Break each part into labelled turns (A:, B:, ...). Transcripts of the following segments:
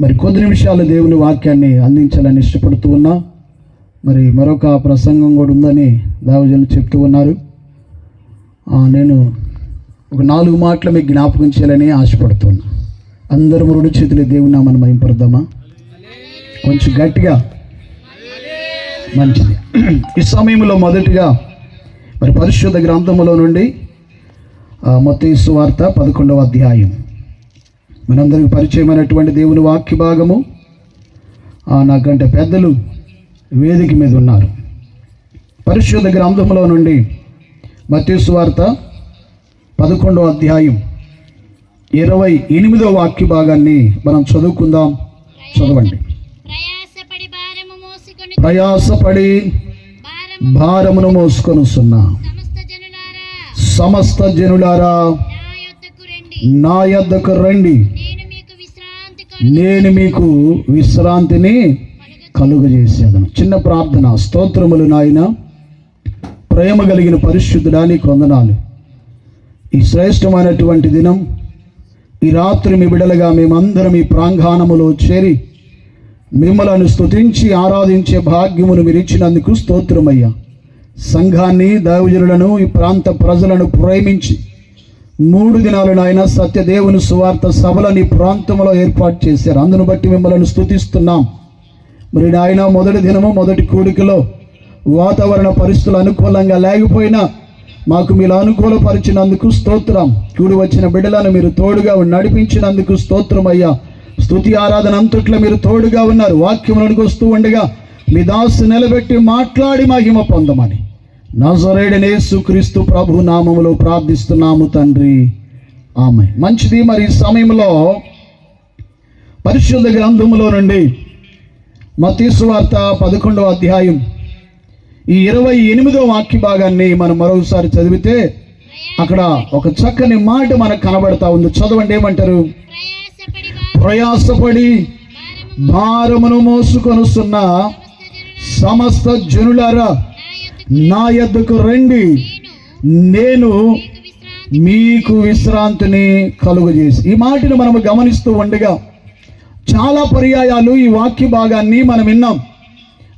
A: మరి కొద్ది నిమిషాలు దేవుని వాక్యాన్ని అందించాలని ఇష్టపడుతూ ఉన్నా మరి మరొక ప్రసంగం కూడా ఉందని దావజనులు చెప్తూ ఉన్నారు. నేను ఒక నాలుగు మాటలు మీకు జ్ఞాపకం చేయాలని ఆశపడుతున్నా అందరం రెండు చేతులు దేవుని మనం మయంపడదామా కొంచెం గట్టిగా. మంచిది. ఈ సమయంలో మొదటిగా మరి పరిశుద్ధ గ్రంథములో నుండి మొత్తం వార్త పదకొండవ అధ్యాయం. మనందరికి పరిచయమైనటువంటి దేవుని వాక్య భాగము ఆ, నాకంటే పెద్దలు వేదిక మీద ఉన్నారు. పరిశుద్ధ గ్రంథములో నుండి మత్తీసు వార్త పదకొండవ అధ్యాయం ఇరవై ఎనిమిదో వాక్య భాగాన్ని మనం చదువుకుందాం. చదవండి.
B: ప్రయాసపడి భారము మోసుకొని
A: ప్రయాసపడి
B: భారము
A: భారమును
B: సమస్త జనులారా.
A: సమస్త జనులారా.
B: నా యొద్దకు రండి. నేను మీకు
A: విశ్రాంతిని కలుగజేసేదను. చిన్న ప్రార్థన. స్తోత్రములు నాయన. ప్రేమ కలిగిన పరిశుద్ధుడా నీకు వందనాలు. ఈ శ్రేష్టమైనటువంటి దినం ఈ రాత్రి మీ బిడలుగా మేమందరం ఈ ప్రాంగణములో చేరి మిమ్మలను స్తుతించి ఆరాధించే భాగ్యమును మీరు ఇచ్చినందుకు స్తోత్రమయ్యా. సంఘాన్ని దైవజనులను ఈ ప్రాంత ప్రజలను ప్రేమించి మూడు దినాలు నాయన సత్యదేవుని సువార్త సభలని ప్రాంతంలో ఏర్పాటు చేశారు. అందును బట్టి మిమ్మల్ని స్తుతిస్తున్నాం. మరి నాయన మొదటి దినము మొదటి కూడికలో వాతావరణ పరిస్థితులు అనుకూలంగా లేకపోయినా మాకు మీరు అనుకూలపరిచినందుకు స్తోత్రం. కూడి వచ్చిన బిడ్డలను మీరు తోడుగా నడిపించినందుకు స్తోత్రం అయ్యా. స్తుతి ఆరాధన అంతట్లో మీరు తోడుగా ఉన్నారు. వాక్యములకు వస్తూ ఉండగా మీ దాసు నిలబెట్టి మాట్లాడి మహిమ పొందమని. నజరేడనేసు క్రీస్తు ప్రభు నామములో ప్రార్థిస్తున్నాము తండ్రి. ఆమె మంచిది మరి ఈ సమయంలో పరిశుద్ధ గ్రంథములో నుండి మతీసు వార్త పదకొండవ అధ్యాయం ఈ ఇరవై ఎనిమిదో వాక్య భాగాన్ని మనం మరోసారి చదివితే అక్కడ ఒక చక్కని మాట మనకు కనబడతా ఉంది. చదవండి ఏమంటారు?
B: ప్రయాసపడి
A: భారమును మోసుకొనుస్తున్న
B: సమస్త జనులారా నా యొద్దకు
A: రండి. నేను
B: మీకు
A: మీకు విశ్రాంతిని కలుగజేసి ఈ మాటను మనము గమనిస్తూ ఉండగా చాలా పర్యాయాలు ఈ వాక్య భాగాన్ని మనం విన్నాం.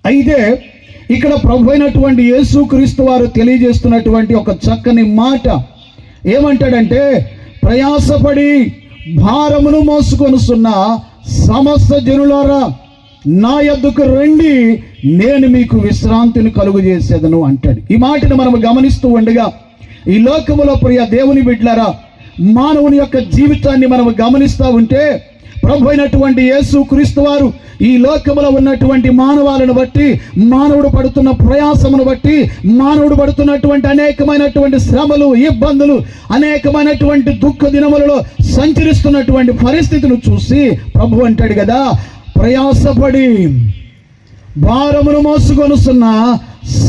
A: అయితే ఇక్కడ ప్రభు అయినటువంటి యేసు క్రీస్తు వారు తెలియజేస్తున్నటువంటి ఒక చక్కని మాట ఏమంటాడంటే ప్రయాసపడి భారమును మోసుకొనుస్తున్న సమస్త జనులారా నా యొద్దకు రండి నేను మీకు విశ్రాంతిని కలుగు చేసేదను అంటాడు. ఈ మాటను మనం గమనిస్తూ ఉండగా ఈ లోకములో ప్రియ దేవుని బిడ్లారా మానవుని యొక్క జీవితాన్ని మనం గమనిస్తూ ఉంటే ప్రభు అయినటువంటి యేసు క్రీస్తు వారు ఈ లోకములో ఉన్నటువంటి మానవాలను బట్టి మానవుడు పడుతున్న ప్రయాసమును బట్టి మానవుడు పడుతున్నటువంటి అనేకమైనటువంటి శ్రమలు ఇబ్బందులు అనేకమైనటువంటి దుఃఖ దినములలో సంచరిస్తున్నటువంటి పరిస్థితిని చూసి ప్రభు అంటాడు కదా ప్రయాసపడి భారమును మోసుకొనుస్తున్న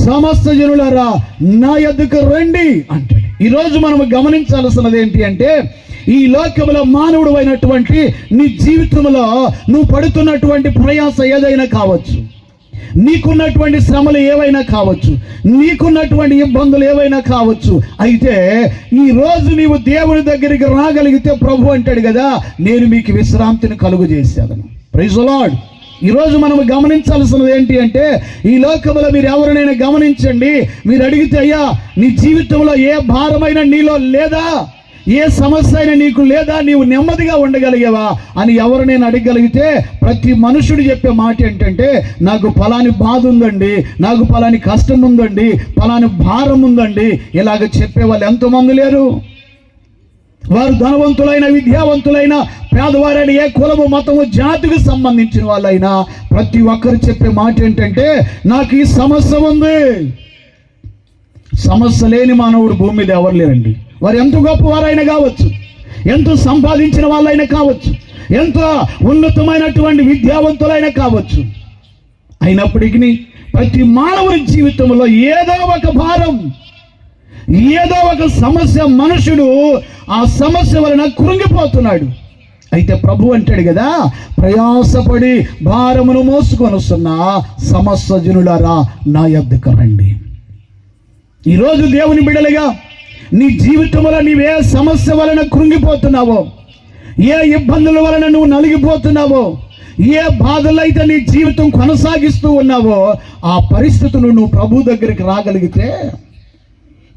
A: సమస్త జనులారా నా ఎద్దుకు రండి అంటాడు. ఈరోజు మనం గమనించాల్సినది ఏంటి అంటే ఈ లోకములో మానవుడు అయినటువంటి నీ జీవితంలో నువ్వు పడుతున్నటువంటి ప్రయాస ఏదైనా కావచ్చు. నీకున్నటువంటి శ్రమలు ఏవైనా కావచ్చు. నీకున్నటువంటి ఇబ్బందులు ఏవైనా కావచ్చు. అయితే ఈ రోజు నీవు దేవుని దగ్గరికి రాగలిగితే ప్రభు అంటాడు కదా నేను మీకు విశ్రాంతిని కలుగు చేసేదను ప్రైజ్ లాడ్ ఈరోజు మనం గమనించాల్సినది ఏంటి అంటే ఈ లోకంలో మీరు ఎవరినైనా గమనించండి మీరు అడిగితే అయ్యా నీ జీవితంలో ఏ భారమైన నీలో లేదా? ఏ సమస్య అయినా నీకు లేదా? నీవు నెమ్మదిగా ఉండగలిగేవా? అని ఎవరు నేను అడగగలిగితే ప్రతి మనుషుడు చెప్పే మాట ఏంటంటే నాకు ఫలాని బాధ ఉందండి నాకు ఫలాని కష్టం ఉందండి ఫలాని భారం ఉందండి. ఇలాగ చెప్పే వాళ్ళు ఎంతోమంది లేరు. వారు ధనవంతులైన విద్యావంతులైన పేదవారైన ఏ కులము మతము జాతికి సంబంధించిన వాళ్ళైనా ప్రతి ఒక్కరు చెప్పే మాట ఏంటంటే నాకు ఈ సమస్య ఉంది. సమస్య లేని మానవుడు భూమి మీద ఎవరు లేరండి? వారు ఎంత గొప్పవారైనా కావచ్చు ఎంత సంపాదించిన వాళ్ళైనా కావచ్చు ఎంత ఉన్నతమైనటువంటి విద్యావంతులైనా కావచ్చు. అయినప్పటికీ ప్రతి మానవుని జీవితంలో ఏదో ఒక భారం ఏదో ఒక సమస్య మనుషుడు ఆ సమస్య వలన కృంగిపోతున్నాడు. అయితే ప్రభు అంటాడు కదా ప్రయాసపడి భారమును మోసుకొని వస్తున్న సమస్య జనులారా నా యొద్దకు రండి. ఈరోజు దేవుని బిడలుగా నీ జీవితంలో నీవే సమస్య వలన కృంగిపోతున్నావో ఏ ఇబ్బందుల వలన నువ్వు నలిగిపోతున్నావో ఏ బాధలు అయితే నీ జీవితం కొనసాగిస్తూ ఉన్నావో ఆ పరిస్థితులు నువ్వు ప్రభు దగ్గరికి రాగలిగితే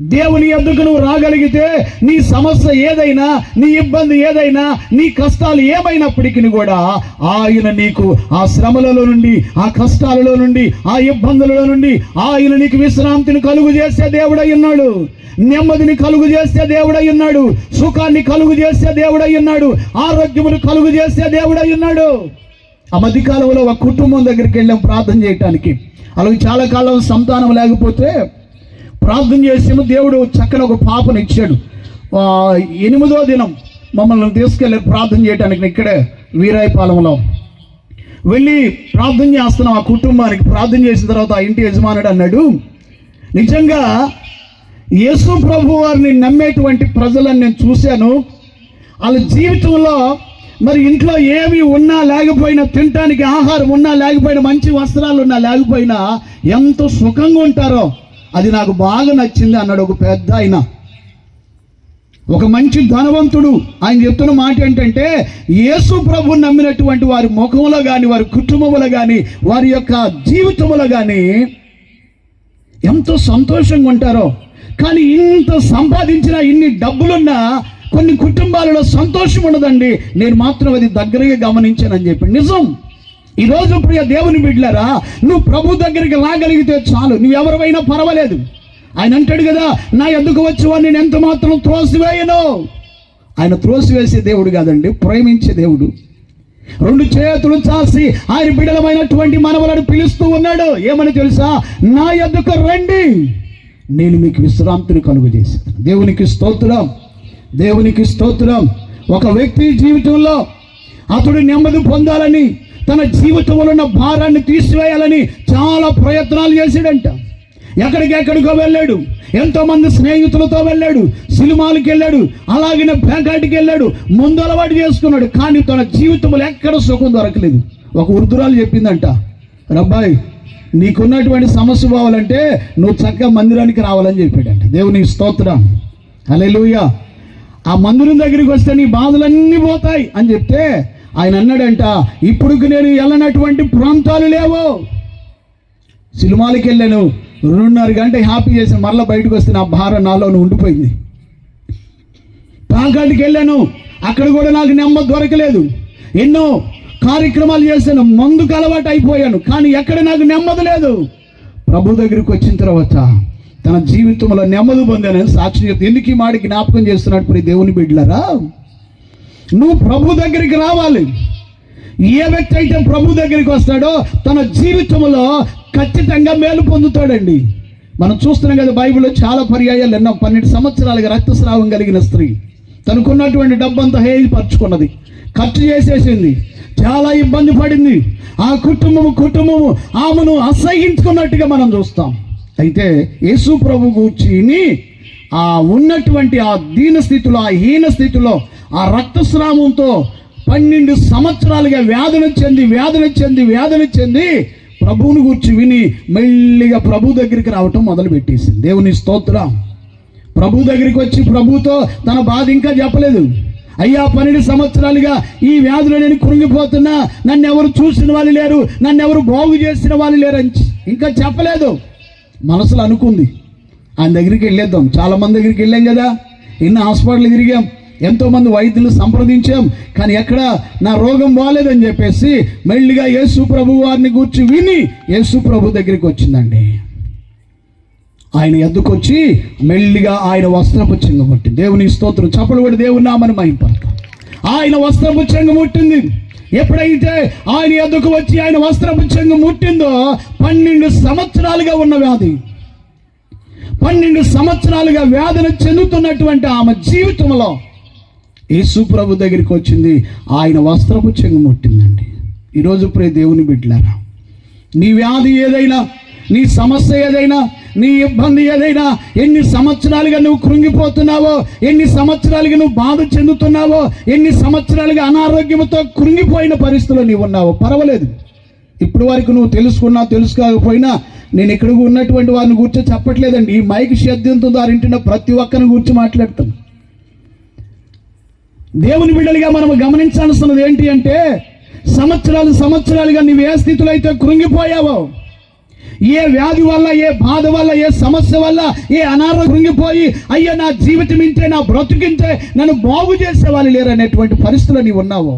A: దేవుని ఎందుకు నువ్వు రాగలిగితే నీ సమస్య ఏదైనా నీ ఇబ్బంది ఏదైనా నీ కష్టాలు ఏమైనప్పటికీ కూడా ఆయన నీకు ఆ శ్రమలలో నుండి ఆ కష్టాలలో నుండి ఆ ఇబ్బందులలో నుండి ఆయన నీకు విశ్రాంతిని కలుగు చేసే దేవుడై ఉన్నాడు. నెమ్మదిని కలుగు చేసే దేవుడై ఉన్నాడు. సుఖాన్ని కలుగు చేసే దేవుడై ఉన్నాడు. ఆరోగ్యమును కలుగు చేసే దేవుడై ఉన్నాడు. ఆ మధ్యకాలంలో ఒక కుటుంబం దగ్గరికి వెళ్ళాం ప్రార్థన చేయటానికి. అలాగే చాలా కాలం సంతానం లేకపోతే ప్రార్థన చేసాము దేవుడు చక్కని ఒక పాపను ఇచ్చాడు. ఎనిమిదో దినం మమ్మల్ని తీసుకెళ్ళి ప్రార్థన చేయడానికి ఇక్కడే వీరాయపాలెంలో. వెళ్ళి ప్రార్థన చేస్తున్నాం ఆ కుటుంబానికి. ప్రార్థన చేసిన తర్వాత ఆ ఇంటి యజమానుడు అన్నాడు నిజంగా యేసు ప్రభు వారిని నమ్మేటువంటి ప్రజలను నేను చూశాను. వాళ్ళ జీవితంలో మరి ఇంట్లో ఏమి ఉన్నా లేకపోయినా తినటానికి ఆహారం ఉన్నా లేకపోయినా మంచి వస్త్రాలు ఉన్నా లేకపోయినా ఎంత సుఖంగా ఉంటారో అది నాకు బాగా నచ్చింది అన్నాడు ఒక పెద్ద ఆయన. ఒక మంచి ధనవంతుడు. ఆయన చెప్తున్న మాట ఏంటంటే యేసు ప్రభు నమ్మినటువంటి వారి ముఖంలో కానీ వారి కుటుంబంలో కానీ వారి యొక్క జీవితంలో కానీ ఎంతో సంతోషంగా ఉంటారో. కానీ ఇంత సంపాదించిన ఇన్ని డబ్బులున్నా కొన్ని కుటుంబాలలో సంతోషం ఉండదండి. నేను మాత్రం అది దగ్గరగా గమనించానని చెప్పి. నిజం. ఈరోజు ప్రియ దేవుని బిడ్డలారా నువ్వు ప్రభు దగ్గరికి రాగలిగితే చాలు నువ్వు ఎవరివైనా పర్వాలేదు. ఆయన అంటాడు కదా నా ఎందుకు వచ్చేవాడు నేను ఎంత మాత్రం త్రోసివేయను? ఆయన త్రోసివేసే దేవుడు కాదండి ప్రేమించే దేవుడు. రెండు చేతులు చాసి ఆయన బిడలమైనటువంటి మనవలను పిలుస్తూ ఉన్నాడు. ఏమని తెలుసా? నా యొద్దకు రండి నేను మీకు విశ్రాంతిని కలుగు చేశాను దేవునికి స్తోత్రం దేవునికి స్తోత్రం. ఒక వ్యక్తి జీవితంలో అతడు నెమ్మది పొందాలని తన జీవితంలో ఉన్న భారాన్ని తీసివేయాలని చాలా ప్రయత్నాలు చేశాడంట. ఎక్కడికెక్కడికో వెళ్ళాడు. ఎంతోమంది స్నేహితులతో వెళ్ళాడు. సినిమాలకు వెళ్ళాడు. అలాగనే బ్యాంకాటికి వెళ్ళాడు. ముందు అలవాటు చేసుకున్నాడు. కానీ తన జీవితంలో ఎక్కడ సుఖం దొరకలేదు. ఒక వృద్ధురాలు చెప్పిందంట రబ్బాయ్ నీకున్నటువంటి సమస్య పోవాలంటే నువ్వు చక్కగా మందిరానికి రావాలని చెప్పాడంట. దేవుని స్తోత్రం. హల్లెలూయా. ఆ మందిరం దగ్గరికి వస్తే నీ బాధలన్నీ పోతాయి అని చెప్తే ఆయన అన్నాడంట ఇప్పుడు నేను వెళ్ళనటువంటి ప్రాంతాలు లేవు. సినిమాలకి వెళ్ళాను. రెండున్నర గంట హ్యాపీ చేసి మళ్ళీ బయటకు వస్తే నా భారం నాలో ఉండిపోయింది. పాకాటికి వెళ్ళాను. అక్కడ కూడా నాకు నెమ్మది దొరకలేదు. ఎన్నో కార్యక్రమాలు చేశాను. మందుకు అలవాటు అయిపోయాను. కానీ ఎక్కడ నాకు నెమ్మది లేదు. ప్రభు దగ్గరికి వచ్చిన తర్వాత తన జీవితంలో నెమ్మది పొందానని సాక్షి ఎందుకు ఈ మాట జ్ఞాపకం చేస్తున్నట్టు ప్రియ దేవుని బిడ్డలరా? నువ్వు ప్రభు దగ్గరికి రావాలి. ఏ వ్యక్తి అయితే ప్రభు దగ్గరికి వస్తాడో తన జీవితంలో ఖచ్చితంగా మేలు పొందుతాడండి. మనం చూస్తున్నాం కదా బైబిల్లో చాలా పర్యాయాలు ఎన్నో పన్నెండు సంవత్సరాలుగా రక్తస్రావం కలిగిన స్త్రీ. తనకున్నటువంటి డబ్బంతా హేయపరుచుకున్నది. ఖర్చు చేసేసింది. చాలా ఇబ్బంది పడింది. ఆ కుటుంబము కుటుంబము ఆమెను అసహించుకున్నట్టుగా మనం చూస్తాం. అయితే యేసు ప్రభు కూర్చిని ఆ ఉన్నటువంటి ఆ దీన స్థితిలో ఆ హీన స్థితిలో ఆ రక్తస్రావంతో పన్నెండు సంవత్సరాలుగా వ్యాధులు చెంది వ్యాధులు చెంది వ్యాధులు చెంది ప్రభువుని గురించి విని మెల్లిగా ప్రభు దగ్గరికి రావటం మొదలుపెట్టేసింది. దేవుని స్తోత్రం. ప్రభు దగ్గరికి వచ్చి ప్రభుతో తన బాధ ఇంకా చెప్పలేదు. అయ్యా పన్నెండు సంవత్సరాలుగా ఈ వ్యాధిలో నేను కృంగిపోతున్నా నన్ను ఎవరు చూసిన వాళ్ళు లేరు నన్ను ఎవరు బాగు చేసిన వాళ్ళు లేరు అని ఇంకా చెప్పలేదు. మనసులో అనుకుంది. ఆయన దగ్గరికి వెళ్ళేద్దాం. చాలా మంది దగ్గరికి వెళ్ళాం కదా. ఎన్ని హాస్పిటల్ తిరిగాం. ఎంతోమంది వైద్యులు సంప్రదించాం కానీ ఎక్కడ నా రోగం బాగాలేదని చెప్పేసి మెల్లిగా యేసు ప్రభు వారిని గూర్చి విని యేసు ప్రభు దగ్గరికి వచ్చిందండి. ఆయన ఎద్దుకొచ్చి మెల్లిగా ఆయన వస్త్రపు చెంగు దేవుని స్తోత్రం చప్పలు కూడా దేవుని నామని మహింపడతాం ఆయన వస్త్రపు చెంగముట్టింది ఎప్పుడైతే ఆయన ఎద్దుకు వచ్చి ఆయన వస్త్రపు చెంగు ముట్టిందో పన్నెండు సంవత్సరాలుగా ఉన్న వ్యాధి. పన్నెండు సంవత్సరాలుగా వేదన చెందుతున్నటువంటి ఆమె జీవితంలో యేసు ప్రభు దగ్గరికి వచ్చింది. ఆయన వస్త్రపు చెంగు ముట్టిందండి ఈరోజు ప్రే దేవుని బిడ్డలారా నీ వ్యాధి ఏదైనా నీ సమస్య ఏదైనా నీ ఇబ్బంది ఏదైనా ఎన్ని సంవత్సరాలుగా నువ్వు కృంగిపోతున్నావో ఎన్ని సంవత్సరాలుగా నువ్వు బాధ చెందుతున్నావో ఎన్ని సంవత్సరాలుగా అనారోగ్యంతో కృంగిపోయిన పరిస్థితిలో నీవు ఉన్నావో పర్వాలేదు. ఇప్పటి వరకు నువ్వు తెలుసుకున్నా తెలుసుకోకపోయినా నేను ఇక్కడ ఉన్నటువంటి వారిని కూర్చో చెప్పట్లేదండి. ఈ మైక్ శబ్దంతో దారింటున్న ప్రతి ఒక్కరిని కూర్చో మాట్లాడుతాను. దేవుని బిడ్డలుగా మనం గమనించాల్సినది ఏంటి అంటే సంవత్సరాలు సంవత్సరాలుగా నీవు ఏ స్థితిలో అయితే కృంగిపోయావో ఏ వ్యాధి వల్ల ఏ బాధ వల్ల ఏ సమస్య వల్ల ఏ అనారోగ్యం కృంగిపోయి అయ్యో నా జీవితం ఇంతే నా బ్రతుకింతే నన్ను బాగు చేసేవాళ్ళు లేరనేటువంటి పరిస్థితులు నీవు ఉన్నావో?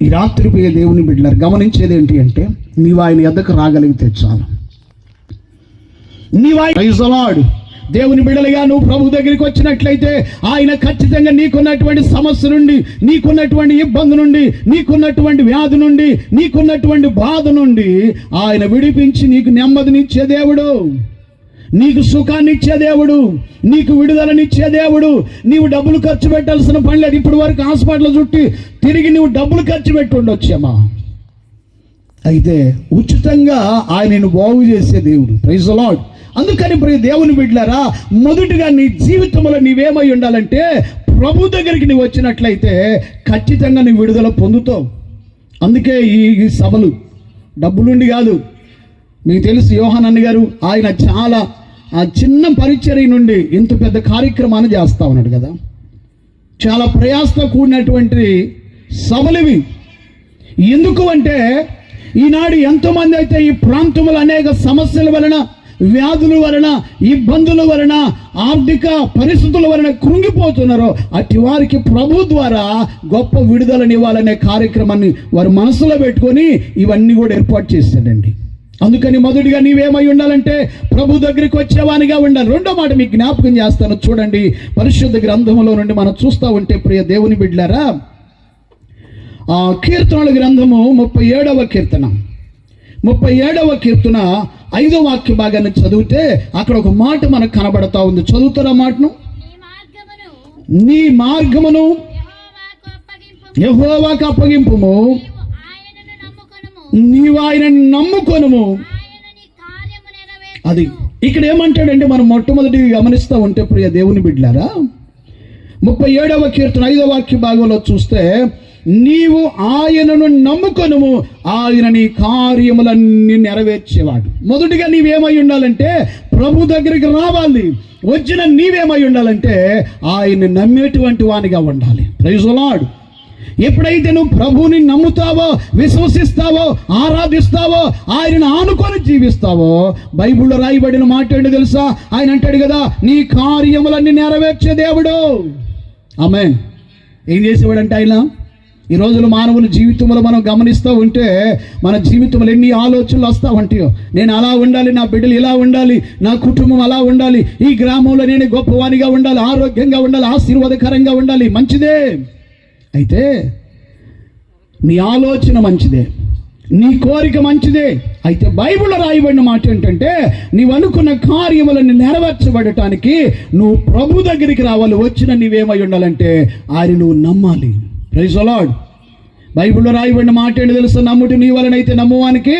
A: ఈ రాత్రి పోయే దేవుని బిడ్డలారు గమనించేది ఏంటి అంటే నీవు ఆయన ఎద్దకు రాగలిగితే చాలు. నీవు ఆయన దేవుని బిడలుగా నువ్వు ప్రభు దగ్గరికి వచ్చినట్లయితే ఆయన ఖచ్చితంగా నీకున్నటువంటి సమస్య నుండి నీకున్నటువంటి ఇబ్బంది నుండి నీకున్నటువంటి వ్యాధి నుండి నీకున్నటువంటి బాధ నుండి ఆయన విడిపించి నీకు నెమ్మదినిచ్చే దేవుడు. నీకు సుఖాన్ని ఇచ్చే దేవుడు. నీకు విడుదలనిచ్చే దేవుడు. నీవు డబ్బులు ఖర్చు పెట్టాల్సిన పని లేదు. ఇప్పుడు వరకు హాస్పిటల్ చుట్టి తిరిగి నువ్వు డబ్బులు ఖర్చు పెట్టి ఉండొచ్చేమా? అయితే ఉచితంగా ఆయనను బాగు చేసే దేవుడు. ప్రైజ్ లాడ్ అందుకని ప్రియ దేవుని బిడ్డలారా మొదటిగా నీ జీవితంలో నీవేమై ఉండాలంటే ప్రభు దగ్గరికి నువ్వు వచ్చినట్లయితే ఖచ్చితంగా నీ విడుదల పొందుతావు. అందుకే ఈ ఈ సభలు డబ్బులుండి కాదు. మీకు తెలుసు యోహాన్ గారు ఆయన చాలా ఆ చిన్న పరిచర్య నుండి ఇంత పెద్ద కార్యక్రమాన్ని చేస్తా ఉన్నాడు కదా. చాలా ప్రయాసతో కూడినటువంటి సభలివి. ఎందుకు అంటే ఈనాడు ఎంతోమంది అయితే ఈ ప్రాంతంలో అనేక సమస్యల వలన వ్యాధుల వలన ఇబ్బందుల వలన ఆర్థిక పరిస్థితుల వలన కృంగిపోతున్నారో అటు వారికి ప్రభు ద్వారా గొప్ప విడుదలనివ్వాలనే కార్యక్రమాన్ని వారు మనసులో పెట్టుకొని ఇవన్నీ కూడా ఏర్పాటు చేశాడండి అందుకని మొదటిగా నీవేమై ఉండాలంటే ప్రభు దగ్గరికి వచ్చేవానిగా ఉండాలి. రెండో మాట మీకు జ్ఞాపకం చేస్తాను చూడండి. పరిశుద్ధ గ్రంథంలో నుండి మనం చూస్తూ ఉంటే ప్రియ దేవుని బిడ్డారా ఆ కీర్తనల గ్రంథము ముప్పై ఏడవ కీర్తన. ముప్పై ఏడవ కీర్తన ఐదో వాక్య భాగాన్ని చదివితే అక్కడ ఒక మాట మనకు కనబడతా ఉంది. చదువుతారా మాటను?
B: నీ మార్గమును యహోవాకు అప్పగింపు
A: అప్పగింపుము.
B: నీవు ఆయనను నమ్ముకొనుము.
A: అది ఇక్కడ ఏమంటాడంటే మనం మొట్టమొదటి గమనిస్తూ ఉంటే ప్రియ దేవుని బిడ్డారా ముప్పై ఏడవ కీర్తన ఐదవ వాక్య భాగంలో చూస్తే నీవు ఆయనను నమ్ముకొనుము. ఆయన నీ కార్యములన్నీ నెరవేర్చేవాడు. మొదటిగా నీవేమై ఉండాలంటే ప్రభు దగ్గరికి రావాలి. వచ్చిన నీవేమై ఉండాలంటే ఆయన్ని నమ్మేటువంటి వానిగా ఉండాలి. ప్రైజులాడు ఎప్పుడైతే నువ్వు ప్రభువుని నమ్ముతావో విశ్వసిస్తావో ఆరాధిస్తావో ఆయనను ఆనుకొని జీవిస్తావో బైబిల్లో రాయబడిన మాట ఏంటో తెలుసా? ఆయన అంటాడు కదా నీ కార్యములన్నీ నెరవేర్చే దేవుడు. ఆమె ఏం చేసేవాడంటే ఆయన? ఈ రోజున మానవుల జీవితంలో మనం గమనిస్తూ ఉంటే మన జీవితంలో ఎన్ని ఆలోచనలు వస్తూ ఉంటాయో. నేను అలా ఉండాలి నా బిడ్డలు ఇలా ఉండాలి నా కుటుంబం అలా ఉండాలి ఈ గ్రామంలో నేను గొప్పవానిగా ఉండాలి ఆరోగ్యంగా ఉండాలి ఆశీర్వాదకరంగా ఉండాలి మంచిదే. అయితే నీ ఆలోచన మంచిదే నీ కోరిక మంచిదే. అయితే బైబిల్లో రాయబడిన మాట ఏంటంటే నీవు అనుకున్న కార్యములను నెరవేర్చబడటానికి నువ్వు ప్రభు దగ్గరికి రావాలి వచ్చిన నీవేమై ఉండాలంటే ఆయన నువ్వు నమ్మాలి. ప్రైజ్ అలాడ్ బైబిల్లో రాయబడిన మాట ఏంటి తెలుసు? నమ్ముటి నీ వలనైతే నమ్మువానికి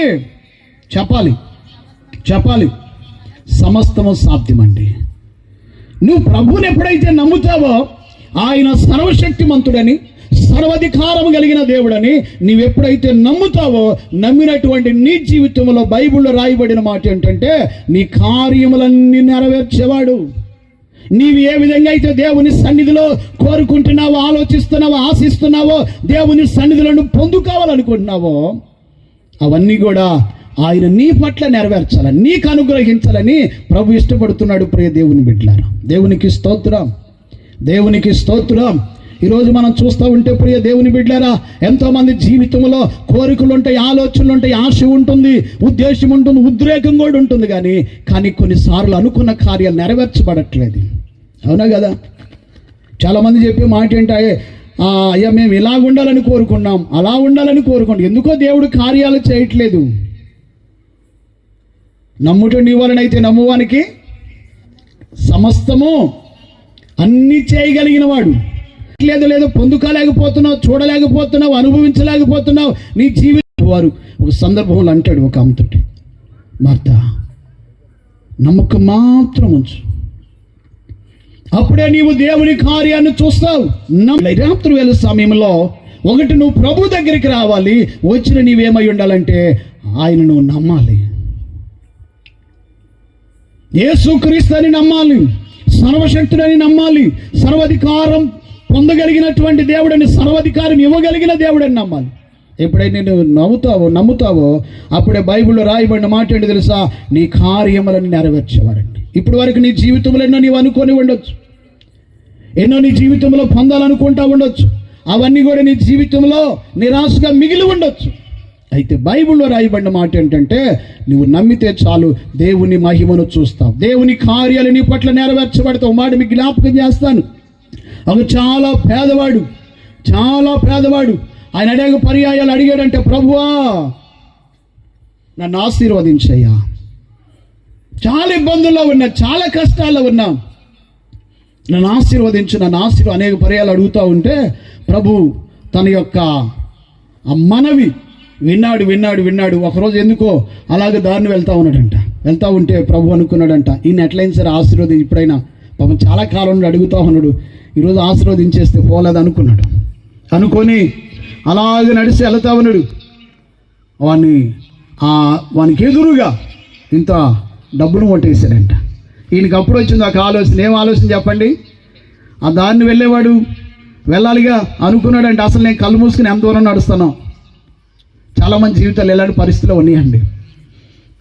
A: చెప్పాలి. చెప్పాలి. సమస్తము సాధ్యమండి. నువ్వు ప్రభువుని ఎప్పుడైతే నమ్ముతావో ఆయన సర్వశక్తిమంతుడని సర్వాధికారం కలిగిన దేవుడని నీవెప్పుడైతే నమ్ముతావో నమ్మినటువంటి నీ జీవితంలో బైబిల్లో రాయబడిన మాట ఏంటంటే నీ కార్యములన్నీ నెరవేర్చేవాడు. నీవు ఏ విధంగా అయితే దేవుని సన్నిధిలో కోరుకుంటున్నావో ఆలోచిస్తున్నావో ఆశిస్తున్నావో దేవుని సన్నిధులను పొందుకోవాలనుకుంటున్నావో అవన్నీ కూడా ఆయన నీ పట్ల నెరవేర్చాలని నీకు అనుగ్రహించాలని ప్రభు ఇష్టపడుతున్నాడు ప్రియ దేవుని బిడ్డలారా. దేవునికి స్తోత్రం. దేవునికి స్తోత్రం. ఈరోజు మనం చూస్తూ ఉంటే ప్రియ దేవుని బిడ్డారా ఎంతోమంది జీవితంలో కోరికలు ఉంటాయి ఆలోచనలు ఉంటాయి ఆశ ఉంటుంది ఉద్దేశం ఉంటుంది ఉద్రేకం కూడా ఉంటుంది కానీ కానీ కొన్నిసార్లు అనుకున్న కార్యాలు నెరవేర్చబడట్లేదు. అవునా కదా? చాలామంది చెప్పే మాట ఏంటంటే అయ్యా మేము ఇలా ఉండాలని కోరుకున్నాం అలా ఉండాలని కోరుకున్నాం. ఎందుకో దేవుడు కార్యాలు చేయట్లేదు. నమ్ముట నీ నమ్మువానికి సమస్తము అన్నీ చేయగలిగిన వాడు లేదు లేదు పొందుకోలేకపోతున్నావు చూడలేకపోతున్నావు అనుభవించలేకపోతున్నావు నీ జీవితం వారు ఒక సందర్భంలో అంటాడు ఒక అమ్మతోటి మార్త నమ్మకం మాత్రం ఉంచు. అప్పుడే నీవు దేవుని కార్యాన్ని చూస్తావు. రాత్రి వేళ సమయంలో ఒకటి నువ్వు ప్రభు దగ్గరికి రావాలి. వచ్చిన నీవేమై ఉండాలంటే ఆయన నువ్వు నమ్మాలి. యేసుక్రీస్తుని నమ్మాలి. సర్వశక్తుడని నమ్మాలి. సర్వాధికారం పొందగలిగినటువంటి దేవుడని సర్వాధికారం ఇవ్వగలిగిన దేవుడని నమ్మాలి. ఎప్పుడైతే నువ్వు నమ్ముతావో నమ్ముతావో అప్పుడే బైబిల్లో రాయబడిన మాట ఏంటి తెలుసా? నీ కార్యములను నెరవేర్చేవారండి ఇప్పటి వరకు నీ జీవితంలో ఎన్నో నీవు అనుకొని ఉండొచ్చు. ఎన్నో నీ జీవితంలో పొందాలనుకుంటా ఉండొచ్చు. అవన్నీ కూడా నీ జీవితంలో నిరాశగా మిగిలి ఉండొచ్చు. అయితే బైబిల్లో రాయబడిన మాట ఏంటంటే నువ్వు నమ్మితే చాలు దేవుని మహిమను చూస్తావు. దేవుని కార్యాలు నీ పట్ల నెరవేర్చబడతావు. మాట మీకు జ్ఞాపకం చేస్తాను. అతను చాలా పేదవాడు చాలా పేదవాడు. ఆయన అడిగే పర్యాయాలు అడిగాడంటే ప్రభువా నన్ను ఆశీర్వదించయ్యా. చాలా ఇబ్బందుల్లో ఉన్నా చాలా కష్టాల్లో ఉన్నా. నన్ను ఆశీర్వదించు నన్ను ఆశీర్వ అనేక పర్యాలు అడుగుతూ ఉంటే ప్రభు తన యొక్క ఆ మనవి విన్నాడు విన్నాడు విన్నాడు. ఒకరోజు ఎందుకో అలాగే దారిని వెళ్తా ఉన్నాడంట. వెళ్తా ఉంటే ప్రభు అనుకున్నాడంట ఈయన ఎట్లయినా సరే ఆశీర్వది ఇప్పుడైనా పాపం చాలా కాలం నుండి అడుగుతా ఉన్నాడు. ఈరోజు ఆశీర్వదించేస్తే పోలేదు అనుకున్నాడు. అనుకొని అలాగే నడిచి వెళ్తా ఉన్నాడు. వాడిని వానికి ఎదురుగా ఇంత డబ్బును కొట్టేశాడంట. ఈయనకి అప్పుడు వచ్చింది ఒక ఆలోచన. ఏం ఆలోచన చెప్పండి? ఆ దారిని వెళ్ళేవాడు వెళ్ళాలిగా అనుకున్నాడంటే. అసలు నేను కళ్ళు మూసుకుని ఎంత దూరం నడుస్తాను. చాలామంది జీవితాలు ఎలాంటి పరిస్థితులు ఉన్నాయండి.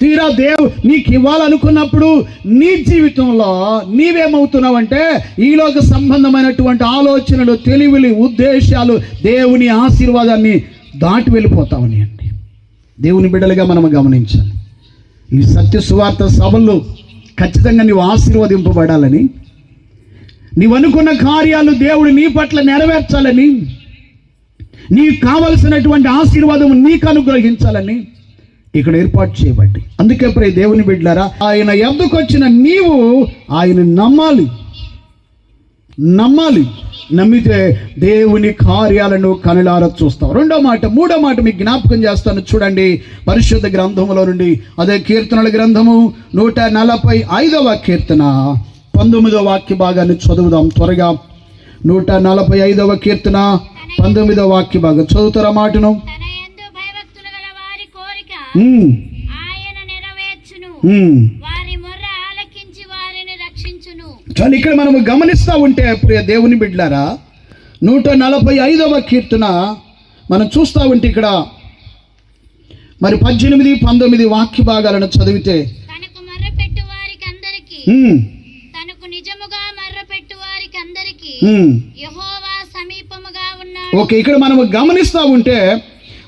A: తీరా దేవు నీకు ఇవ్వాలనుకున్నప్పుడు నీ జీవితంలో నీవేమవుతున్నావంటే ఈలోక సంబంధమైనటువంటి ఆలోచనలు తెలివిలు ఉద్దేశాలు దేవుని ఆశీర్వాదాన్ని దాటి వెళ్ళిపోతావని అండి. దేవుని బిడ్డలుగా మనం గమనించాలి. ఈ సత్య సువార్త సభల్లో ఖచ్చితంగా నీవు ఆశీర్వదింపబడాలని నీవు అనుకున్న కార్యాలు దేవుడు నీ పట్ల నెరవేర్చాలని నీకు కావలసినటువంటి ఆశీర్వాదం నీకు అనుగ్రహించాలని ఇక్కడ ఏర్పాటు చేయబట్టి అందుకే ప్రే దేవుని బిడ్డారా ఆయన ఎందుకు వచ్చిన నీవు ఆయన నమ్మాలి. నమ్మాలి. నమ్మితే దేవుని కార్యాలను కనులార చూస్తావు. రెండో మాట మూడో మాట మీకు జ్ఞాపకం చేస్తాను. చూడండి పరిశుద్ధ గ్రంథములో నుండి అదే కీర్తనల గ్రంథము నూట నలభై ఐదవ కీర్తన. పంతొమ్మిదవ వాక్య భాగాన్ని చదువుదాం త్వరగా. నూట నలభై ఐదవ కీర్తన పంతొమ్మిదవ వాక్య భాగం. చదువుతారా మాటను? కానీ ఇక్కడ మనము గమనిస్తూ ఉంటే ప్రియ దేవుని బిడ్డారా నూట నలభై ఐదవ కీర్తన మనం చూస్తూ ఉంటే ఇక్కడ. మరి పద్దెనిమిది పంతొమ్మిది వాక్య భాగాలను చదివితే. ఓకే ఇక్కడ మనము గమనిస్తూ ఉంటే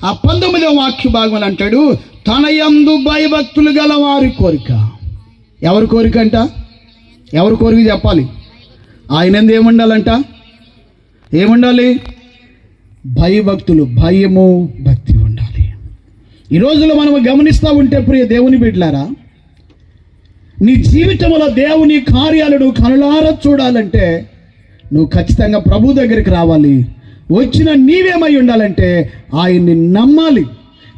A: ఆ పంతొమ్మిదవ వాక్య భాగం అంటాడు తన యందు భయభక్తులు గల వారి కోరిక. ఎవరి కోరిక అంట ఎవరి కోరిక చెప్పాలి? ఆయన ఎందు ఏముండాలంట? ఏముండాలి? భయభక్తులు భయము భక్తి ఉండాలి. ఈ రోజుల్లో మనం గమనిస్తూ ఉంటే ప్రియ దేవుని బిడ్డలారా నీ జీవితంలో దేవుని కార్యాలను కనులార చూడాలంటే నువ్వు ఖచ్చితంగా ప్రభు దగ్గరికి రావాలి. వచ్చిన నీవేమై ఉండాలంటే ఆయన్ని నమ్మాలి.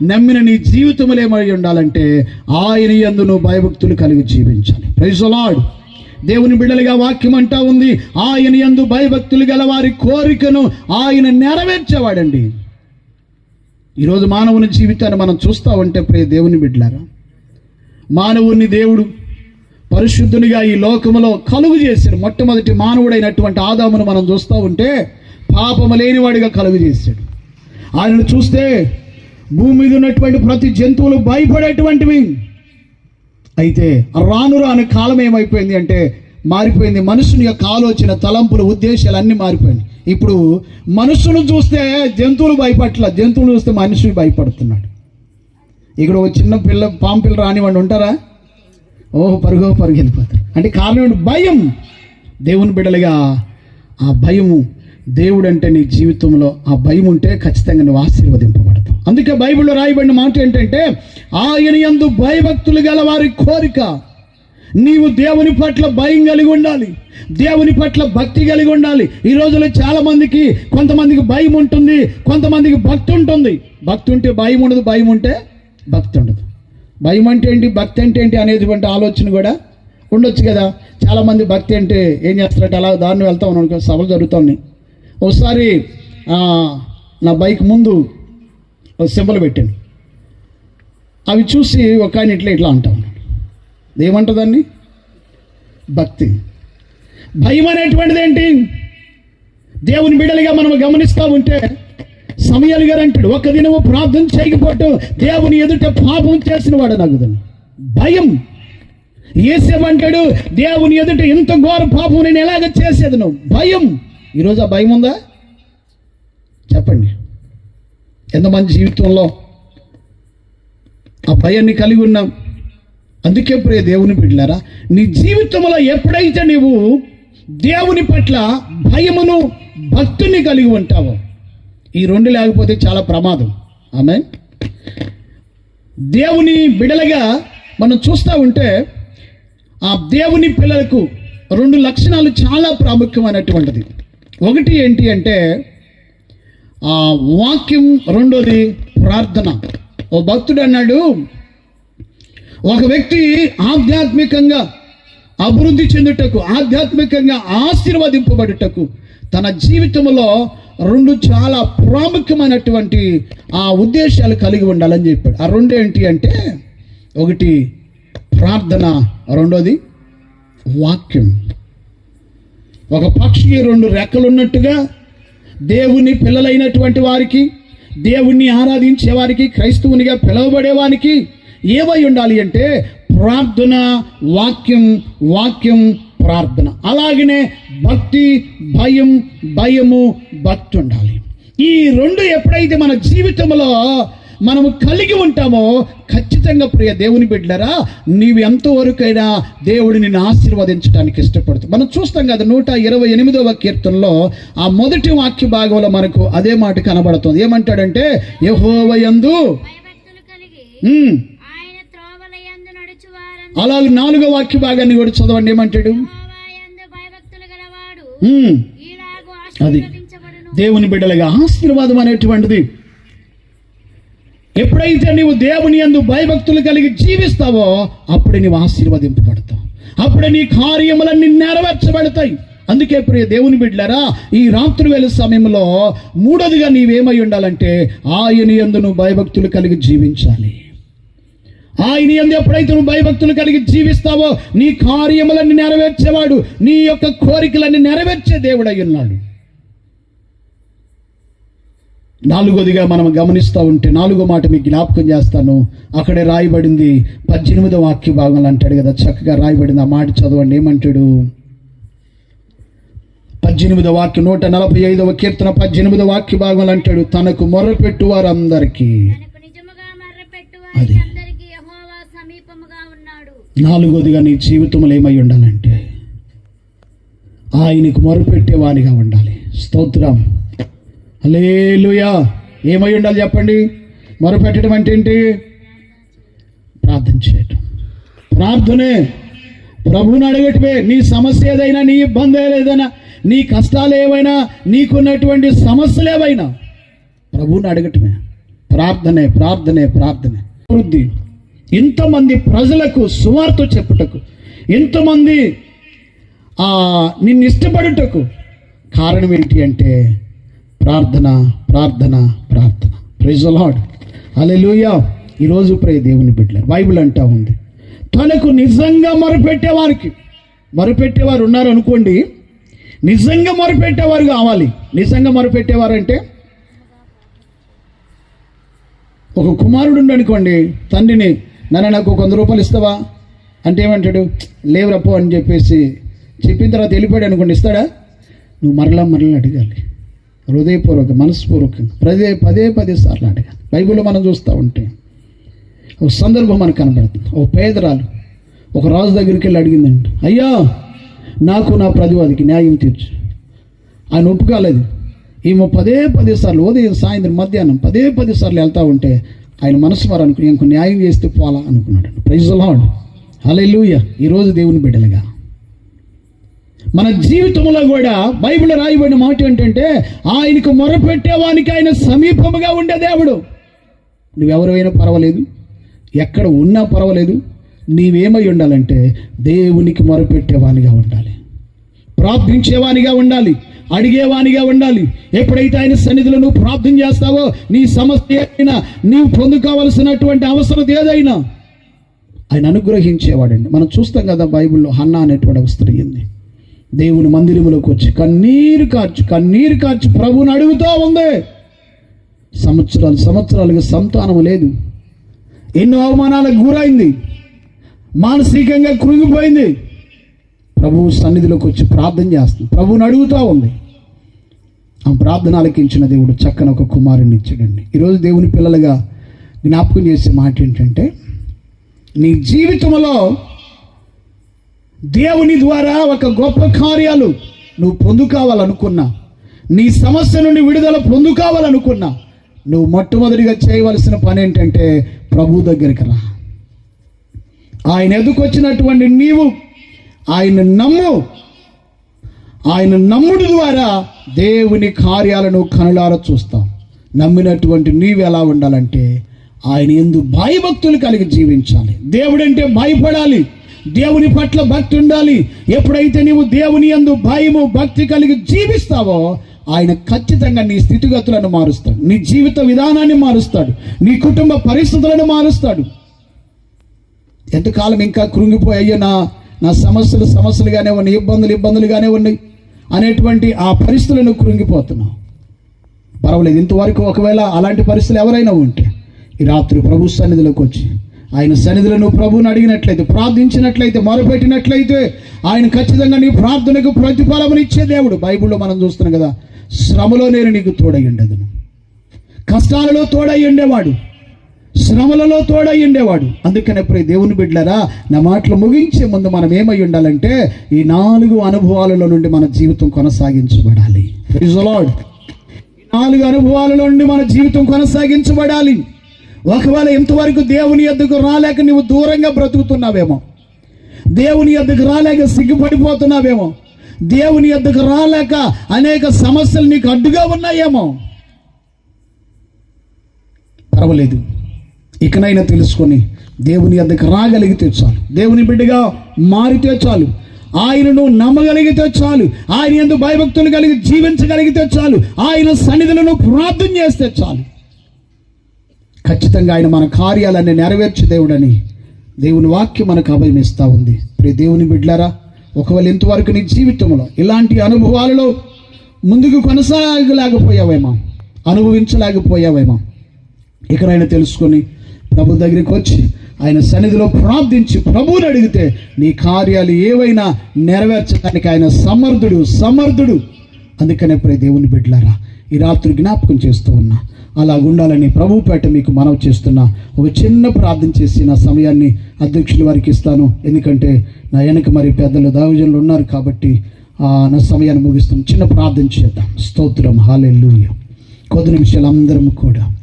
A: నమ్మిన నీ జీవితములేమై ఏమై ఉండాలంటే ఆయన ఎందు నువ్వు భయభక్తులు కలిగి జీవించాలి. ప్రైజలాడు దేవుని బిడ్డలుగా వాక్యం అంటా ఉంది. ఆయన యందు భయభక్తులు గల వారి కోరికను ఆయన నెరవేర్చేవాడండి. ఈరోజు మానవుని జీవితాన్ని మనం చూస్తూ ఉంటే ప్రే దేవుని బిడ్డలారా మానవుని దేవుడు పరిశుద్ధునిగా ఈ లోకములో కలుగు చేశాడు. మొట్టమొదటి మానవుడైనటువంటి ఆదామును మనం చూస్తూ ఉంటే పాపము లేనివాడిగా కలుగు చేశాడు. ఆయనను చూస్తే భూమి మీద ఉన్నటువంటి ప్రతి జంతువులు భయపడేటువంటివి. అయితే రాను రాను కాలం ఏమైపోయింది అంటే మారిపోయింది. మనుషుని యొక్క ఆలోచన తలంపులు ఉద్దేశాలు అన్నీ మారిపోయింది ఇప్పుడు మనుషులు చూస్తే జంతువులు భయపట్ల జంతువులు చూస్తే మనుషులు భయపడుతున్నాడు. ఇక్కడ ఒక చిన్న పిల్ల పాము పిల్ల రానివ్వండి ఉంటారా? ఓహో పరుగో పరుగు వెళ్ళిపోతారు అంటే కారణం ఏంటి? భయం. దేవుని బిడ్డలుగా ఆ భయము దేవుడు అంటే నీ జీవితంలో ఆ భయం ఉంటే ఖచ్చితంగా నువ్వు ఆశీర్వదింపబడు అందుకే బైబిల్లో రాయబడిన మాట ఏంటంటే ఆయన యందు భయభక్తులు గల వారి కోరిక. నీవు దేవుని పట్ల భయం కలిగి ఉండాలి. దేవుని పట్ల భక్తి కలిగి ఉండాలి. ఈ రోజుల్లో చాలా మందికి కొంతమందికి భయం ఉంటుంది కొంతమందికి భక్తి ఉంటుంది. భక్తి ఉంటే భయం ఉండదు భయం ఉంటే భక్తి ఉండదు. భయం అంటే ఏంటి భక్తి అంటే ఏంటి అనేటువంటి ఆలోచన కూడా ఉండొచ్చు కదా. చాలామంది భక్తి అంటే ఏం చేస్తారంటే అలా దారిని వెళ్తా ఉన్నాను సభలు జరుగుతున్నాయి ఒకసారి నా బైక్ ముందు సింబల్ పెట్టాను అవి చూసి ఒక ఆయన ఇట్లా ఇట్లా అంటా ఉన్నాడు. ఏమంటుందండి? భక్తి. భయం అనేటువంటిది ఏంటి? దేవుని బిడలుగా మనం గమనిస్తూ ఉంటే సమయాలు గారు అంటాడు ఒక దినము ప్రార్థన చేయకపోవటం దేవుని ఎదుట పాపం చేసిన వాడు నగుదని భయం. ఏసేమంటాడు దేవుని ఎదుట ఇంత ఘోర పాపం నేను ఎలాగ చేసేది నువ్వు భయం. ఈరోజు ఆ భయం ఉందా? చెప్పండి. ఎంతమంది జీవితంలో ఆ భయాన్ని కలిగి ఉన్నాం? అందుకే ప్రియ దేవుని బిడ్డలారా నీ జీవితంలో ఎప్పుడైతే నీవు దేవుని పట్ల భయమును భక్తుని కలిగి ఉంటావో ఈ రెండు లేకపోతే చాలా ప్రమాదం. ఆమె దేవుని బిడలగా మనం చూస్తూ ఉంటే ఆ దేవుని పిల్లలకు రెండు లక్షణాలు చాలా ప్రాముఖ్యమైనటువంటిది. ఒకటి ఏంటి అంటే ఆ వాక్యం రెండోది ప్రార్థన. ఓ భక్తుడు అన్నాడు ఒక వ్యక్తి ఆధ్యాత్మికంగా అభివృద్ధి చెందుటకు ఆధ్యాత్మికంగా ఆశీర్వదింపబడుటకు తన జీవితంలో రెండు చాలా ప్రాముఖ్యమైనటువంటి ఆ ఉద్దేశాలు కలిగి ఉండాలని చెప్పాడు. ఆ రెండు ఏంటి అంటే ఒకటి ప్రార్థన రెండోది వాక్యం. ఒక పక్షికి రెండు రెక్కలు ఉన్నట్టుగా దేవుని పిల్లలైనటువంటి వారికి దేవుణ్ణి ఆరాధించే వారికి క్రైస్తవునిగా పిలవబడేవానికి ఏమై ఉండాలి అంటే ప్రార్థన వాక్యం వాక్యం ప్రార్థన. అలాగనే భక్తి భయం భయము భక్తి ఉండాలి. ఈ రెండు ఎప్పుడైతే మన జీవితంలో మనము కలిగి ఉంటామో? ఖచ్చితంగా ప్రియ దేవుని బిడ్డలరా నీవు ఎంతవరకైనా దేవుడు నిన్ను ఆశీర్వదించడానికి ఇష్టపడుతుంది మనం చూస్తాం కదా నూట ఇరవై ఎనిమిదవ కీర్తనలో ఆ మొదటి వాక్య భాగంలో మనకు అదే మాట కనబడుతుంది. ఏమంటాడంటే యహోవయందు అలాగే నాలుగో వాక్య భాగాన్ని కూడా చదవండి ఏమంటాడు? అది. దేవుని బిడ్డలుగా ఆశీర్వాదం అనేటువంటిది. ఎప్పుడైతే నీవు దేవుని యందు భయభక్తులు కలిగి జీవిస్తావో అప్పుడే నీవు ఆశీర్వదింపబడతావు. అప్పుడే నీ కార్యములన్నీ నెరవేర్చబడతాయి. అందుకే ప్రియ దేవుని బిడ్డలారా ఈ రాత్రి వేళ సమయంలో మూడోదిగా నీవేమై ఉండాలంటే ఆయన ఎందు నువ్వు భయభక్తులు కలిగి జీవించాలి. ఆయన ఎందు ఎప్పుడైతే నువ్వు భయభక్తులు కలిగి జీవిస్తావో నీ కార్యములన్నీ నెరవేర్చేవాడు నీ యొక్క కోరికలన్నీ నెరవేర్చే దేవుడై ఉన్నాడు. నాలుగోదిగా మనం గమనిస్తూ ఉంటే నాలుగో మాట మీకు జ్ఞాపకం చేస్తాను. అక్కడే రాయబడింది పద్దెనిమిదో వాక్య భాగంలో అంటాడు కదా చక్కగా రాయబడింది ఆ మాట చదవండి ఏమంటాడు? పద్దెనిమిదో వాక్యం నూట నలభై ఐదవ కీర్తన పద్దెనిమిదో వాక్య భాగంలో అంటాడు తనకు వారందరికీ.
B: మర్రపెట్టు సమీపముగా ఉన్నాడు.
A: నాలుగోదిగా నీ జీవితంలో ఏమై ఉండాలంటే ఆయనకు మొరుపెట్టేవానిగా ఉండాలి. స్తోత్రం. అలేలుయా ఏమై ఉండాలి చెప్పండి? మొరపెట్టడం అంటే ఏంటి? ప్రార్థన చేయటం. ప్రార్థనే. ప్రభువుని అడగటమే. నీ సమస్య ఏదైనా నీ ఇబ్బంది ఏదైనా నీ కష్టాలు ఏవైనా నీకున్నటువంటి సమస్యలు ఏవైనా ప్రభువుని అడగటమే. ప్రార్థనే ప్రార్థనే ప్రార్థనే. వృద్ధి ఇంతమంది ప్రజలకు సువార్త చెప్పుటకు ఇంతమంది ఆ, నిన్ను ఇష్టపడుటకు కారణం ఏంటి అంటే ప్రార్థన ప్రార్థన ప్రార్థన. ప్రైజ్ లాడ్ అలెలుయా ఈరోజు ప్రే దేవుని బిడ్డలు బైబిల్ అంటా ఉంది. తనకు నిజంగా మొరపెట్టేవారికి మొరపెట్టేవారు ఉన్నారు అనుకోండి నిజంగా మొరపెట్టేవారు కావాలి. నిజంగా మొరపెట్టేవారంటే ఒక కుమారుడు అనుకోండి తండ్రిని నన్ను నాకు ఒక వంద రూపాయలు ఇస్తావా? అంటే ఏమంటాడు లేవురప్పు అని చెప్పేసి చెప్పిన తర్వాత వెళ్ళిపోయాడు అనుకోండి ఇస్తాడా? నువ్వు మరలా మరలా అడగాలి. హృదయపూర్వక మనస్పూర్వకంగా పదే పదే పదే సార్లు అడగాలి. బైబిల్లో మనం చూస్తూ ఉంటే ఒక సందర్భం మనకు కనబడుతుంది. ఒక పేదరాలు ఒక రాజు దగ్గరికి వెళ్ళి అడిగిందండి అయ్యా నాకు నా ప్రతివాదికి న్యాయం తీర్చు. ఆయన ఒప్పుకోలేదు. ఈమె పదే పదే సార్లు ఉదయం సాయంత్రం మధ్యాహ్నం పదే పదే సార్లు వెళ్తా ఉంటే ఆయన మనసు వారు అనుకుని ఇంకో న్యాయం చేస్తే పోలా అనుకున్నాడు ప్రైజ్ లాడ్ హల్లెలూయా ఈరోజు దేవుని బిడ్డలుగా. మన జీవితంలో కూడా బైబిల్ రాయబడిన మాట ఏంటంటే ఆయనకు మొరపెట్టేవానికి ఆయన సమీపముగా ఉండే దేవుడు. నువ్వెవరైనా పర్వాలేదు. ఎక్కడ ఉన్నా పర్వాలేదు. నీవేమై ఉండాలంటే దేవునికి మొరపెట్టేవానిగా ఉండాలి. ప్రార్థించేవానిగా ఉండాలి. అడిగేవానిగా ఉండాలి. ఎప్పుడైతే ఆయన సన్నిధిలో నువ్వు ప్రార్థన చేస్తావో నీ సమస్య ఏదైనా నీవు పొందుకోవలసినటువంటి అవసరం ఏదైనా ఆయన అనుగ్రహించేవాడండి. మనం చూస్తాం కదా బైబిల్లో హన్నా అనేటువంటి ఒక స్త్రీ దేవుని మందిరములోకి వచ్చి కన్నీరు కార్చు కన్నీరు కార్చు ప్రభువుని అడుగుతూ ఉంది. సంవత్సరాలు సంవత్సరాలుగా సంతానం లేదు. ఎన్నో అవమానాలకు గురైంది. మానసికంగా కృంగిపోయింది. ప్రభువు సన్నిధిలోకి వచ్చి ప్రార్థన చేస్తుంది. ప్రభువుని అడుగుతూ ఉంది. ఆ ప్రార్థన ఆలకించిన దేవుడు చక్కని ఒక కుమారుని ఇచ్చాడండి. ఈరోజు దేవుని పిల్లలుగా జ్ఞాపకం చేసే మాట ఏంటంటే నీ జీవితంలో దేవుని ద్వారా ఒక గొప్ప కార్యాలు నువ్వు పొందుకోవాలనుకున్నా నీ సమస్య నుండి విడుదల పొందుకోవాలనుకున్నా నువ్వు మొట్టమొదటిగా చేయవలసిన పని ఏంటంటే ప్రభు దగ్గరికి రా. ఆయన ఎదుకొచ్చినటువంటి నీవు ఆయన నమ్ము. ఆయన నమ్ముడు ద్వారా దేవుని కార్యాలను కనులార చూస్తాం. నమ్మినటువంటి నీవు ఎలా ఉండాలంటే ఆయన ఎందు భయభక్తులు కలిగి జీవించాలి. దేవుడంటే భయపడాలి. దేవుని పట్ల భక్తి ఉండాలి. ఎప్పుడైతే నీవు దేవుని యందు భయము భక్తి కలిగి జీవిస్తావో ఆయన ఖచ్చితంగా నీ స్థితిగతులను మారుస్తాడు. నీ జీవిత విధానాన్ని మారుస్తాడు. నీ కుటుంబ పరిస్థితులను మారుస్తాడు. ఎంతకాలం ఇంకా కృంగిపోయాయో నా నా సమస్యలు సమస్యలుగానే ఉన్నాయి ఇబ్బందులు ఇబ్బందులుగానే ఉన్నాయి అనేటువంటి ఆ పరిస్థితులను కృంగిపోతున్నావు పర్వాలేదు ఇంతవరకు ఒకవేళ అలాంటి పరిస్థితులు ఎవరైనా ఉంటే ఈ రాత్రి ప్రభు సన్నిధిలోకి వచ్చి ఆయన సన్నిధిలో నువ్వు ప్రభువుని అడిగినట్లయితే ప్రార్థించినట్లయితే మొరపెట్టినట్లయితే ఆయన ఖచ్చితంగా నీ ప్రార్థనకు ప్రతిఫలమునిచ్చే దేవుడు. బైబిల్లో మనం చూస్తున్నాం కదా శ్రమలో నేను నీకు తోడై కష్టాలలో తోడై ఉండేవాడు. శ్రమలలో తోడై ఉండేవాడు. అందుకనే ప్రియ దేవుని బిడ్డలారా నా మాటలు ముగించే ముందు మనం ఏమై ఉండాలంటే ఈ నాలుగు అనుభవాలలో నుండి మన జీవితం కొనసాగించబడాలి. నాలుగు అనుభవాలలో నుండి మన జీవితం కొనసాగించబడాలి. ఒకవేళ ఇంతవరకు దేవుని ఎద్దుకు రాలేక నువ్వు దూరంగా బ్రతుకుతున్నావేమో దేవుని ఎద్దుకు రాలేక సిగ్గుపడిపోతున్నావేమో దేవుని ఎద్దుకు రాలేక అనేక సమస్యలు నీకు అడ్డుగా ఉన్నాయేమో. పర్వాలేదు. ఇకనైనా తెలుసుకొని దేవుని అద్దకు రాగలిగితే చాలు. దేవుని బిడ్డగా మారితే చాలు. ఆయనను నమ్మగలిగితే చాలు. ఆయన ఎందు భయభక్తులు కలిగి జీవించగలిగితే చాలు. ఆయన సన్నిధులను ప్రార్థన చేస్తే చాలు. ఖచ్చితంగా ఆయన మన కార్యాలన్నీ నెరవేర్చే దేవుడని దేవుని వాక్యం మనకు అభయమిస్తూ ఉంది. ప్రియ దేవుని బిడ్డలారా ఒకవేళ ఇంతవరకు నీ జీవితంలో ఇలాంటి అనుభవాలలో ముందుకు కొనసాగలేకపోయావేమో అనుభవించలేకపోయావేమో ఇకనైనా తెలుసుకొని ప్రభు దగ్గరికి వచ్చి ఆయన సన్నిధిలో ప్రార్థించి ప్రభువుని అడిగితే నీ కార్యాలు ఏవైనా నెరవేర్చడానికి ఆయన సమర్థుడు సమర్థుడు. అందుకనే ప్రే దేవుని బిడ్డలారా ఈ రాత్రి జ్ఞాపకం చేస్తూ ఉన్నా. అలా ఉండాలని ప్రభు పేట మీకు మనవి చేస్తున్నా. ఒక చిన్న ప్రార్థన చేసి నా సమయాన్ని అధ్యక్షుల వారికి ఇస్తాను. ఎందుకంటే నా వెనక మరి పెద్దలు దావజనులు ఉన్నారు కాబట్టి నా సమయాన్ని ముగిస్తాను చిన్న ప్రార్థన చేద్దాం. స్తోత్రం. హాలెల్లుయ. కొద్ది నిమిషాలు అందరం కూడా